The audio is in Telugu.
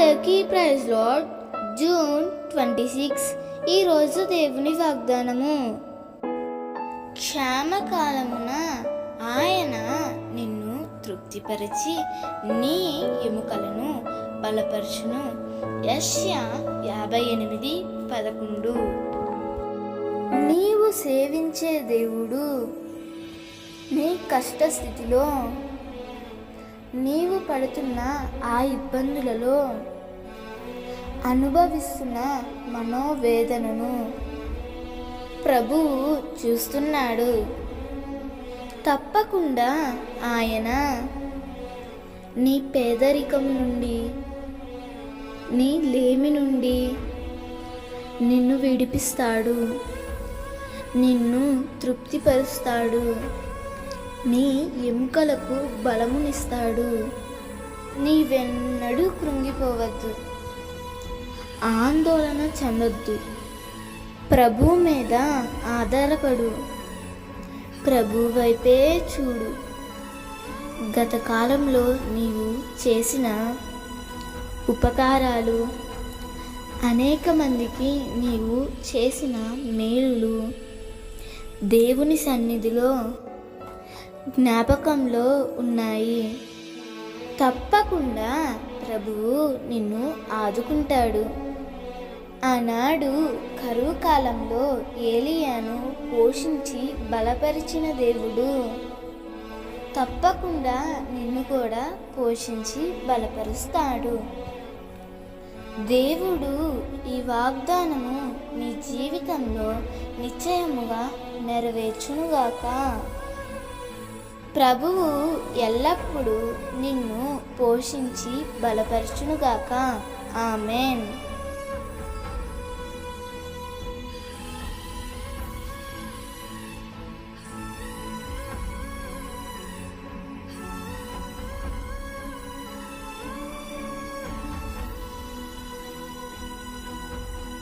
అందరికీ praise lord. June twenty six ఈరోజు దేవుని వాగ్దానము. క్షామకాలమున ఆయన నిన్ను తృప్తిపరిచి నీ ఎముకలను బలపరచును. యష్యా యాభై ఎనిమిది పదకొండు. నీవు సేవించే దేవుడు నీ కష్ట స్థితిలో నీవు పడుతున్న ఆ ఇబ్బందులలో అనుభవిస్తున్న మనోవేదనను ప్రభువు చూస్తున్నాడు. తప్పకుండా ఆయన నీ పేదరికం నుండి నీ లేమి నుండి నిన్ను విడిపిస్తాడు. నిన్ను తృప్తిపరుస్తాడు. నీ ఎముకలకు బలమునిస్తాడు. నీవెన్నడూ కృంగిపోవద్దు. ఆందోళన చెందొద్దు. ప్రభు మీద ఆధారపడు. ప్రభు వైపే చూడు. గత కాలంలో నీవు చేసిన ఉపకారాలు అనేక మందికి నీవు చేసిన మేలులు దేవుని సన్నిధిలో జ్ఞాపకంలో ఉన్నాయి. తప్పకుండా ప్రభువు నిన్ను ఆదుకుంటాడు. ఆనాడు కరువు కాలంలో ఏలియాను పోషించి బలపరిచిన దేవుడు. తప్పకుండా నిన్ను కూడా పోషించి బలపరుస్తాడు. దేవుడు ఈ వాగ్దానము నీ జీవితంలో నిశ్చయముగా నెరవేర్చునుగాక. ప్రభువు ఎల్లప్పుడూ నిన్ను పోషించి బలపరచునుగాక. ఆమెన్.